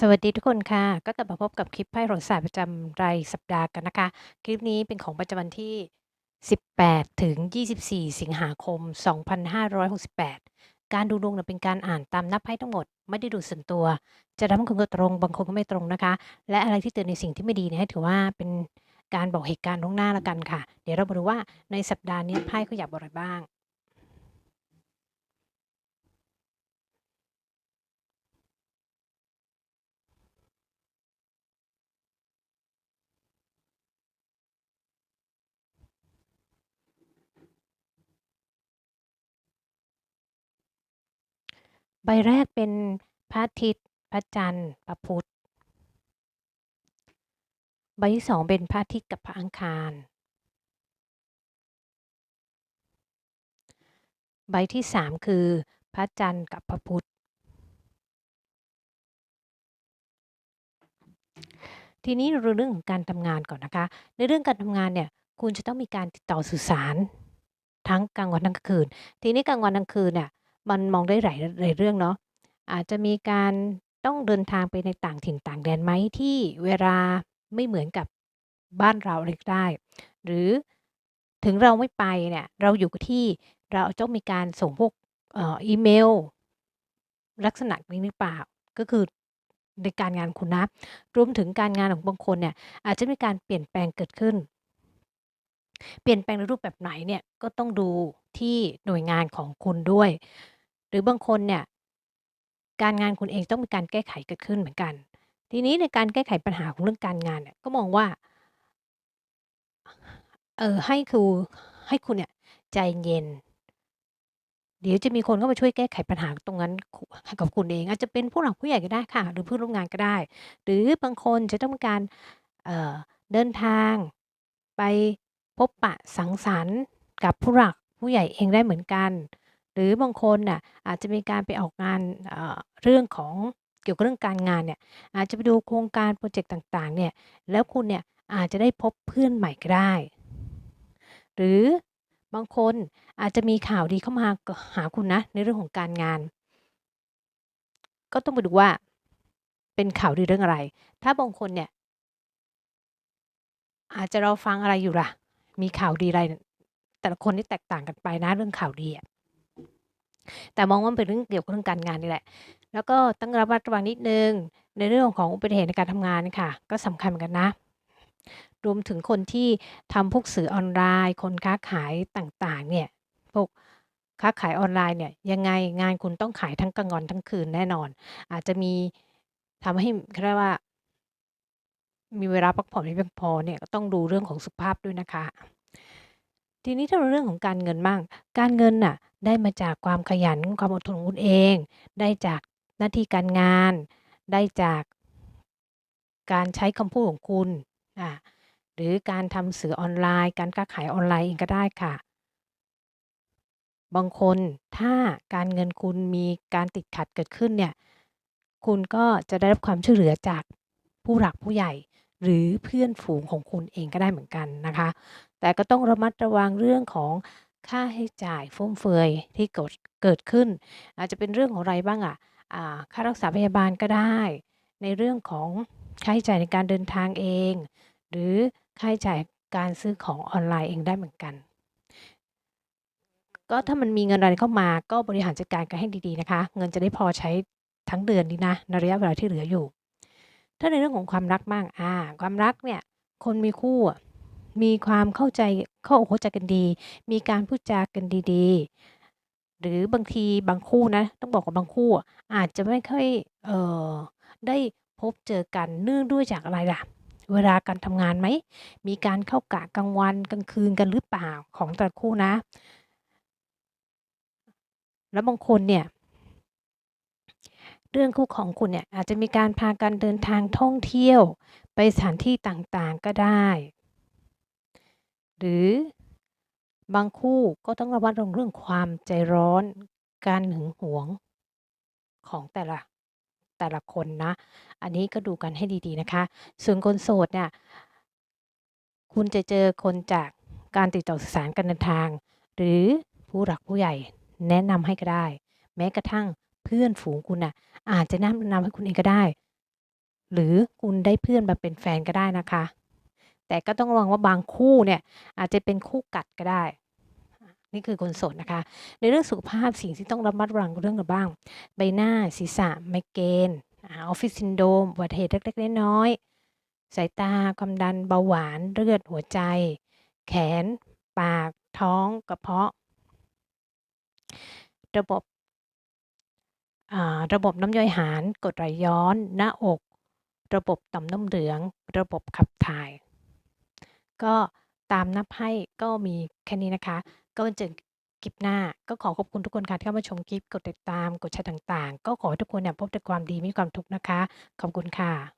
สวัสดีทุกคนค่ะ ก็กลับมาพบกับคลิปไพ่โหราศาสตร์ประจำรายสัปดาห์กันนะคะ คลิปนี้เป็นของประจำวันที่ 18 ถึง 24 สิงหาคม 2568 การดูดวงเป็นการอ่านตามนับไพ่ทั้งหมด ไม่ได้ดูส่วนตัว จะทำให้คุณก็ตรง บางคนก็ไม่ตรงนะคะ และอะไรที่เตือนในสิ่งที่ไม่ดีเนี่ยถือว่าเป็นการบอกเหตุการณ์ล่วงหน้าล้วกันค่ะ เดี๋ยวเรามาดูว่าในสัปดาห์นี้ไพ่เขาอยากบอกอะไรบ้าง ใบแรกเป็นพระอาทิตย์ พระจันทร์ พระพุธ ใบที่สองเป็นพระอาทิตย์กับพระอังคาร ใบที่สามคือพระจันทร์กับพระพุธ ทีนี้เราเรื่องของการทำงานก่อนนะคะ ในเรื่องการทำงานเนี่ยคุณจะต้องมีการติดต่อสื่อสารทั้งกลางวันทั้งกลางคืน ทีนี้กลางวันกลางคืนเนี่ย มันมองได้หลายหลายเรื่องเนาะอาจจะมีการต้องเดินทางไปในต่างถิ่นต่างแดนไหมที่เวลาไม่เหมือนกับบ้านเราเลยก็ได้ หรือถึงเราไม่ไปเนี่ยเราอยู่ที่เราต้องมีการส่งพวกเอ่ออีเมล ลักษณะนี้หรือเปล่าก็คือในการงานคุณนะรวมถึงการงานของบางคนเนี่ยอาจจะมีการเปลี่ยนแปลงเกิดขึ้น เปลี่ยนแปลงในรูปแบบไหนเนี่ยก็ต้องดูที่หน่วยงานของคุณด้วย รือบางคนเนี่ยการงานคุณเองต้องมีการแก้ไขเกิดขึ้นเหมือนกัน ทีนี้ในการแก้ไขปัญหาของเรื่องการงานเนี่ยก็มองว่าเออให้ครูให้คุณเนี่ยใจเย็น เดี๋ยวจะมีคนเข้ามาช่วยแก้ไขปัญหาตรงนั้นกับคุณเอง อาจจะเป็นผู้หลักผู้ใหญ่ก็ได้ค่ะ หรือเพื่อนร่วมงานก็ได้ หรือบางคนจะต้องมีการเเดินทางไปพบปะสังสรรค์กับผู้หลักผู้ใหญ่เองได้เหมือนกัน หรือบางคนน่ะอาจจะมีการไปออกงานเรื่องของเกี่ยวกับเรื่องการงานเนี่ยอาจจะไปดูโครงการพรเจกต์ต่างๆเนี่ยแล้วคุณเนี่ยอาจจะได้พบเพื่อนใหม่ก็ได้ หรือบางคนอาจจะมีข่าวดีเข้ามาหาคุณนะในเรื่องของการงาน ก็ต้องไปดูว่าเป็นข่าวดีเรื่องอะไร ถ้าบางคนเนี่ยอาจจะเรอฟังอะไรอยู่ล่ะ มีข่าวดีอะไร แต่ละคนนี่แตกต่างกันไปนะเรื่องข่าวดีอะ แต่มองว่าเป็นเรื่องเกี่ยวกับเรื่องการงานนี่แหละ แล้วก็ต้องระมัดระวังนิดนึง ในเรื่องของอุบัติเหตุในการทำงานค่ะ ก็สำคัญเหมือนกันนะ รวมถึงคนที่ทำพวกสื่อออนไลน์ คนค้าขายต่างๆ เนี่ย พวกค้าขายออนไลน์เนี่ย ยังไงงานคุณต้องขายทั้งกลางวันทั้งคืนแน่นอน อาจจะมีทำให้เรียกว่า มีเวลาพักผ่อนไม่เพียงพอเนี่ยก็ต้องดูเรื่องของสุขภาพด้วยนะคะ ทีนี้ถ้าเราเรื่องของการเงินบ้าง การเงินน่ะได้มาจากความขยันความอดทนของคุณเอง ได้จากหน้าที่การงาน ได้จากการใช้คำพูดของคุณอ่าหรือการทำสื่อออนไลน์ การค้าขายออนไลน์เองก็ได้ค่ะ บางคนถ้าการเงินคุณมีการติดขัดเกิดขึ้นเนี่ย คุณก็จะได้รับความช่วยเหลือจากผู้หลักผู้ใหญ่ หรือเพื่อนฝูงของคุณเองก็ได้เหมือนกันนะคะ แต่ก็ต้องระมัดระวังเรื่องของค่าใช้จ่ายฟุ่มเฟือยที่เกิดเกิดขึ้น อาจจะเป็นเรื่องของอะไรบ้างอะ่ะค่ารักษาพยาบาลก็ได้ ในเรื่องของค่าใช้จ่ายในการเดินทางเอง หรือค่าใช้จ่ายการซื้อของออนไลน์เองได้เหมือนกัน ก็ถ้ามันมีเงินอะไรเข้ามาก็บริหารจัดการกันให้ดีๆนะคะ เงินจะได้พอใช้ทั้งเดือนนี้นะในระยะเวลาที่เหลืออยู่ ถ้าในเรื่องของความรักบ้างอ่า ความรักเนี่ย คนมีคู่ มีความเข้าใจเข้าอกเข้าใจกันดี มีการพูดจากันดีๆ หรือบางทีบางคู่นะ ต้องบอกว่าบางคู่ อาจจะไม่ค่อยเอ่อได้พบเจอกันเนื่องด้วยจากอะไรล่ะ เวลาการทำงานไหม มีการเข้ากะกลางวันกลางคืนกันหรือเปล่าของแต่ละคู่นะ แล้วบางคนเนี่ยเรื่องคู่ของคุณเนี่ยอาจจะมีการพากันเดินทางท่องเที่ยว ไปสถานที่ต่างๆก็ได้ หรือบางคู่ก็ต้องระวัดระวังเรื่องความใจร้อน การหึงหวงของแต่ละแต่ละคนนะ อันนี้ก็ดูกันให้ดีๆนะคะ ส่วนคนโสดเนี่ย คุณจะเจอคนจากการติดต่อสื่อสารการเดินทาง หรือผู้หลักผู้ใหญ่แนะนำให้ก็ได้ แม้กระทั่งเพื่อนฝูงคุณน่ะ อาจจะแนะนำให้คุณเองก็ได้ หรือคุณได้เพื่อนมาเป็นแฟนก็ได้นะคะ แต่ก็ต้องระวังว่าบางคู่เนี่ยอาจจะเป็นคู่กัดก็ได้ นี่คือคนโสดนะคะ ในเรื่องสุขภาพสิ่งที่ต้องระมัดระวังเรื่องอะไรบ้าง ใบหน้าศีรษะไมเกรนออฟฟิศซินโดมอุบัติเหตุเล็กๆน้อยๆสายตาความดันเบาหวานเลือดหัวใจ แขน ปาก ท้องกระเพาะ ระบบระบบน้ำย่อยอาหารกรดไหลย้อน หน้าอก ระบบต่อมน้ำเหลือง ระบบขับถ่าย ก็ตามนับให้ก็มีแค่นี้นะคะ ก็เจอคลิปหน้า ก็ขอขอบคุณทุกคนค่ะที่เข้ามาชมคลิป กดติดตาม กดแชร์ต่างๆ ก็ขอให้ทุกคนเนี่ยพบแต่ความดีไม่มีความทุกข์นะคะ ขอบคุณค่ะ